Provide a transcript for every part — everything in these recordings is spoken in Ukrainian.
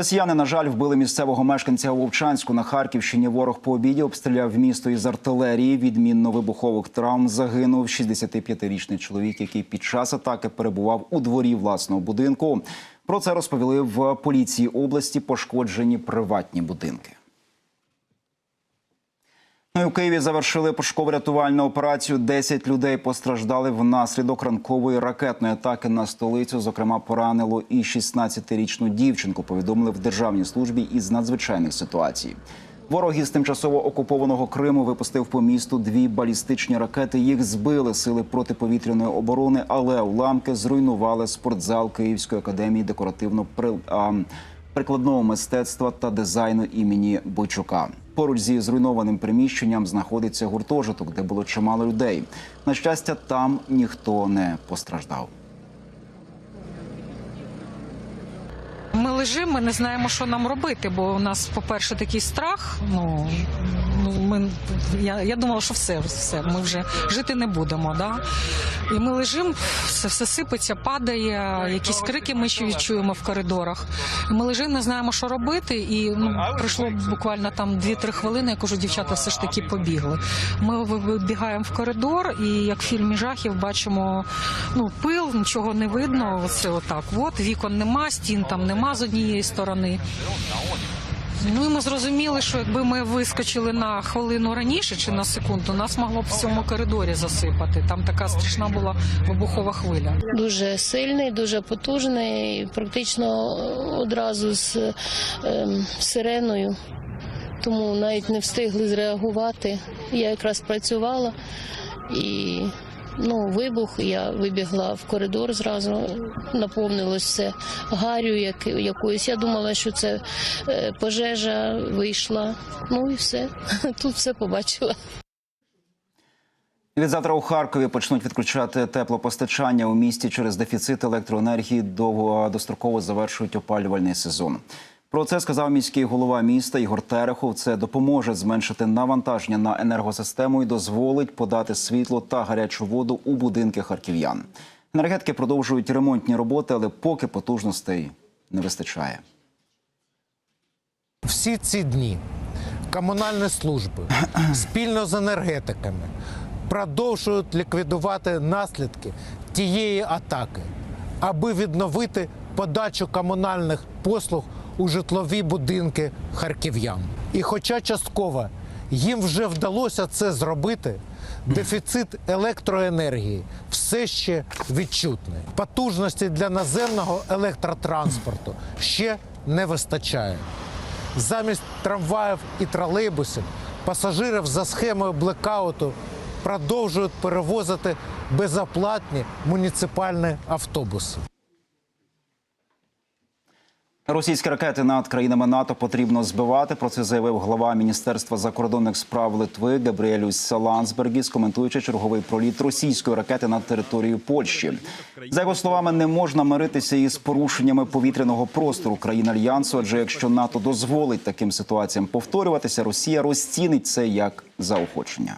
Росіяни, на жаль, вбили місцевого мешканця Вовчанську на Харківщині. Ворог по обіді обстріляв місто із артилерії. Відмінно вибухових травм загинув 65-річний чоловік, який під час атаки перебував у дворі власного будинку. Про це розповіли в поліції області. Пошкоджені приватні будинки. Ну і у Києві завершили пошуково-рятувальну операцію. 10 людей постраждали внаслідок ранкової ракетної атаки на столицю. Зокрема, поранило і 16-річну дівчинку. Повідомили в державній службі із надзвичайних ситуацій. Ворог із тимчасово окупованого Криму випустив по місту дві балістичні ракети. Їх збили сили протиповітряної оборони, але уламки зруйнували спортзал Київської академії декоративно прикладного мистецтва та дизайну імені Бойчука. Поруч зі зруйнованим приміщенням знаходиться гуртожиток, де було чимало людей. На щастя, там ніхто не постраждав. Ми лежимо, ми не знаємо, що нам робити, бо у нас, по-перше, такий страх. Ну, ну ми, я, я думала, що все, все, ми вже жити не будемо. Да? І ми лежимо, все, все сипеться, падає, якісь крики ми ще відчуємо в коридорах. І ми лежимо, не знаємо, що робити. І ну, пройшло буквально там 2-3 хвилини. Я кажу, дівчата все ж таки побігли. Ми вибігаємо в коридор, і як в фільмі жахів бачимо ну, пил, нічого не видно. Оце отак. От вікон нема, стін там нема однієї сторони. Ну і ми зрозуміли, що якби ми вискочили на хвилину раніше чи на секунду, нас могло б в цьому коридорі засипати. Там така страшна була вибухова хвиля. Дуже сильний, дуже потужний, практично одразу з ем, сиреною. Тому навіть не встигли зреагувати. Я якраз працювала і ну, вибух. Я вибігла в коридор зразу, наповнилось все гарю як, якоюсь. Я думала, що це е, пожежа вийшла. Ну і все. Тут все побачила. Від завтра у Харкові почнуть відключати теплопостачання у місті через дефіцит електроенергії. Довго достроково завершують опалювальний сезон. Про це сказав міський голова міста Ігор Терехов. Це допоможе зменшити навантаження на енергосистему і дозволить подати світло та гарячу воду у будинки харків'ян. Енергетики продовжують ремонтні роботи, але поки потужностей не вистачає. Всі ці дні комунальні служби спільно з енергетиками продовжують ліквідувати наслідки тієї атаки, аби відновити подачу комунальних послуг у житлові будинки харків'ян. І хоча частково їм вже вдалося це зробити, дефіцит електроенергії все ще відчутний. Потужності для наземного електротранспорту ще не вистачає. Замість трамваїв і тролейбусів пасажирів за схемою блекауту продовжують перевозити безоплатні муніципальні автобуси. Російські ракети над країнами НАТО потрібно збивати. Про це заявив глава Міністерства закордонних справ Литви Габріелюс Ландсбергіс, коментуючи черговий проліт російської ракети над територією Польщі. За його словами, не можна миритися із порушеннями повітряного простору країн альянсу. Адже якщо НАТО дозволить таким ситуаціям повторюватися, Росія розцінить це як заохочення.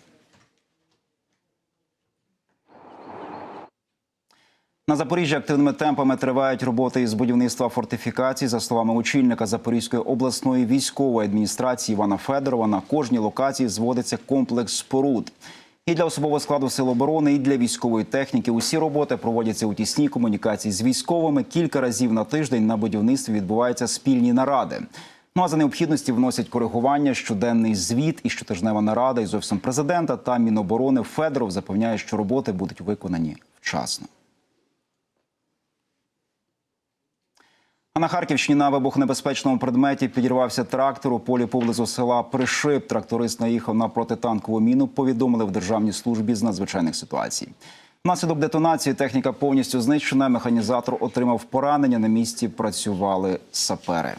На Запоріжжі активними темпами тривають роботи із будівництва фортифікацій. За словами очільника Запорізької обласної військової адміністрації Івана Федорова, на кожній локації зводиться комплекс споруд. І для особового складу сил оборони, і для військової техніки усі роботи проводяться у тісній комунікації з військовими. Кілька разів на тиждень на будівництві відбуваються спільні наради. Ну а за необхідності вносять коригування, щоденний звіт і щотижнева нарада із офісом президента та Міноборони Федоров запевняє, що роботи будуть виконані вчасно. А на Харківщині на вибухнебезпечному предметі підірвався трактор у полі поблизу села Пришип. Тракторист наїхав на протитанкову міну. Повідомили в державній службі з надзвичайних ситуацій. Внаслідок детонації техніка повністю знищена. Механізатор отримав поранення. На місці працювали сапери.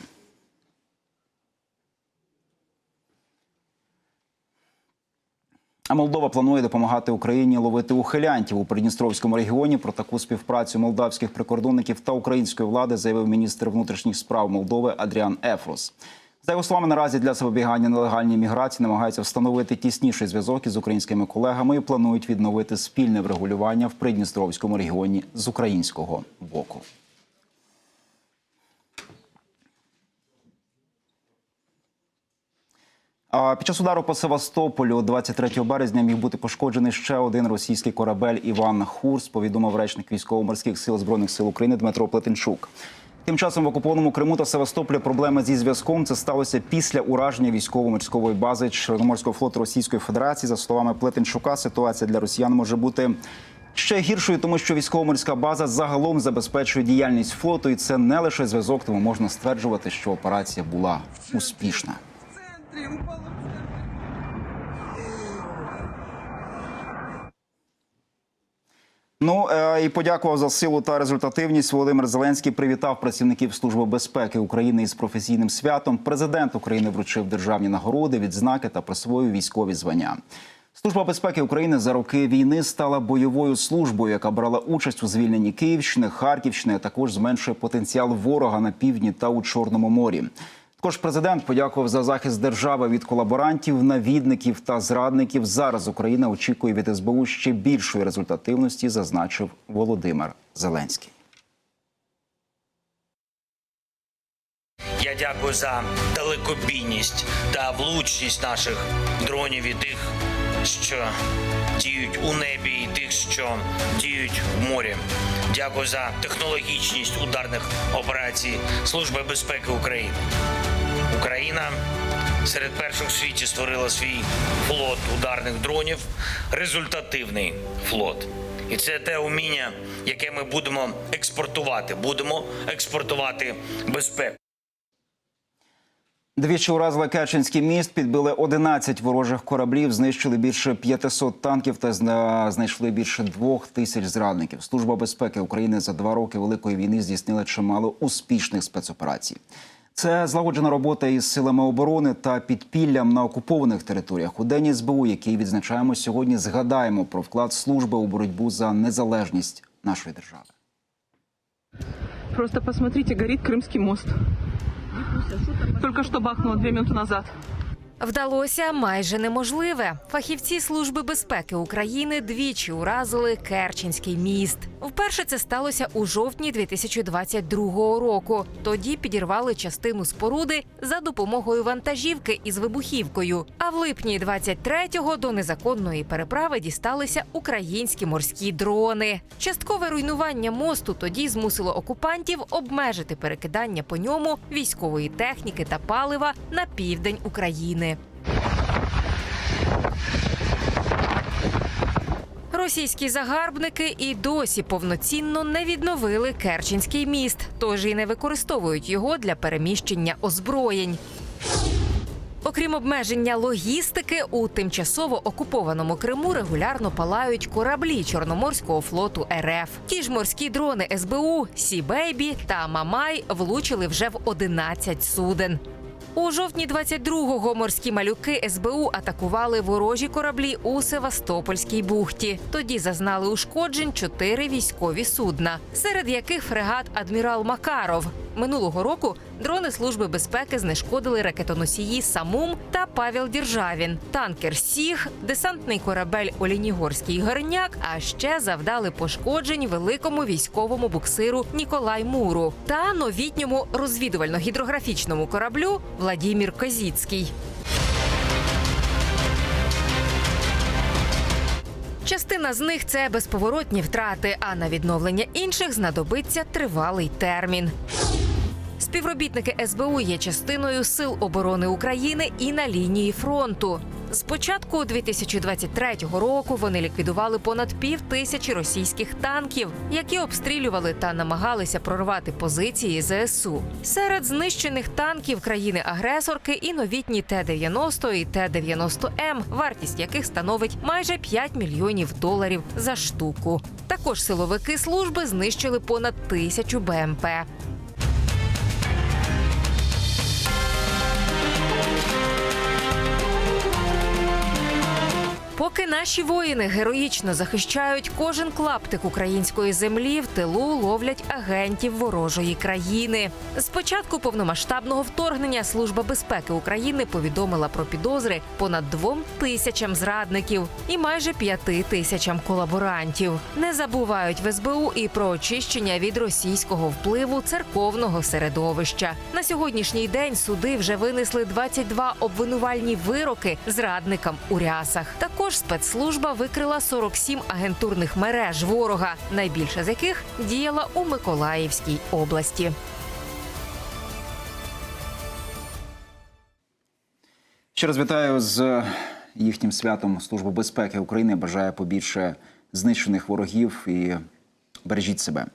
А Молдова планує допомагати Україні ловити ухилянтів у Придністровському регіоні. Про таку співпрацю молдавських прикордонників та української влади заявив міністр внутрішніх справ Молдови Адріан Ефрос. За його словами, наразі для запобігання нелегальній міграції намагаються встановити тісніший зв'язок із українськими колегами і планують відновити спільне врегулювання в Придністровському регіоні з українського боку. Під час удару по Севастополю 23 березня міг бути пошкоджений ще один російський корабель Іван Хурс, повідомив речник військово-морських сил збройних сил України Дмитро Плетенчук. Тим часом в окупованому Криму та Севастополі проблеми зі зв'язком це сталося після ураження військово-морської бази Чорноморського флоту Російської Федерації. За словами Плетенчука, ситуація для росіян може бути ще гіршою, тому що військово-морська база загалом забезпечує діяльність флоту, і це не лише зв'язок, тому можна стверджувати, що операція була успішна. Ну е, і подякував за силу та результативність. Володимир Зеленський привітав працівників Служби безпеки України із професійним святом. Президент України вручив державні нагороди, відзнаки та присвоїв військові звання. Служба безпеки України за роки війни стала бойовою службою, яка брала участь у звільненні Київщини, Харківщини, а також зменшує потенціал ворога на півдні та у Чорному морі. Також президент подякував за захист держави від колаборантів, навідників та зрадників. Зараз Україна очікує від СБУ ще більшої результативності, зазначив Володимир Зеленський. Я дякую за далекобійність та влучність наших дронів і тих, що діють у небі, і тих, що діють в морі. Дякую за технологічність ударних операцій Служби безпеки України. Україна серед перших в світі створила свій флот ударних дронів, результативний флот. І це те уміння, яке ми будемо експортувати. Будемо експортувати безпеку. Двічі уразили Керченський міст, підбили 11 ворожих кораблів, знищили більше 500 танків та зна- знайшли більше двох тисяч зрадників. Служба безпеки України за два роки великої війни здійснила чимало успішних спецоперацій. Це злагоджена робота із силами оборони та підпіллям на окупованих територіях. У день СБУ, який відзначаємо сьогодні, згадаємо про вклад служби у боротьбу за незалежність нашої держави. Просто посмотрите, горит Крымский мост. Только что бахнуло две минуты назад. Вдалося майже неможливе. Фахівці Служби безпеки України двічі уразили Керченський міст. Вперше це сталося у жовтні 2022 року. Тоді підірвали частину споруди за допомогою вантажівки із вибухівкою. А в липні 23-го до незаконної переправи дісталися українські морські дрони. Часткове руйнування мосту тоді змусило окупантів обмежити перекидання по ньому військової техніки та палива на південь України. Російські загарбники і досі повноцінно не відновили Керченський міст, тож і не використовують його для переміщення озброєнь. Окрім обмеження логістики, у тимчасово окупованому Криму регулярно палають кораблі Чорноморського флоту РФ. Ті ж морські дрони СБУ, Сі Бейбі та Мамай влучили вже в 11 суден. У жовтні 22-го морські малюки СБУ атакували ворожі кораблі у Севастопольській бухті. Тоді зазнали ушкоджень чотири військові судна, серед яких фрегат Адмірал Макаров. Минулого року дрони Служби безпеки знешкодили ракетоносії Самум та Павел Діржавін, танкер Сіг, десантний корабель Олінігорський Горняк, а ще завдали пошкоджень великому військовому буксиру Ніколай Муру та новітньому розвідувально-гідрографічному кораблю Владімір Козіцький. Частина з них це безповоротні втрати, а на відновлення інших знадобиться тривалий термін. Співробітники СБУ є частиною Сил оборони України і на лінії фронту. З початку 2023 року вони ліквідували понад пів тисячі російських танків, які обстрілювали та намагалися прорвати позиції ЗСУ. Серед знищених танків країни-агресорки і новітні Т-90 і Т-90М, вартість яких становить майже 5 мільйонів доларів за штуку. Також силовики служби знищили понад тисячу БМП. Поки наші воїни героїчно захищають кожен клаптик української землі, в тилу ловлять агентів ворожої країни. З початку повномасштабного вторгнення Служба безпеки України повідомила про підозри понад двом тисячам зрадників і майже п'яти тисячам колаборантів. Не забувають в СБУ і про очищення від російського впливу церковного середовища. На сьогоднішній день суди вже винесли 22 обвинувальні вироки зрадникам у рясах. Також спецслужба викрила 47 агентурних мереж ворога, найбільша з яких діяла у Миколаївській області. Ще раз вітаю з їхнім святом Служба безпеки України. Бажаю побільше знищених ворогів і бережіть себе.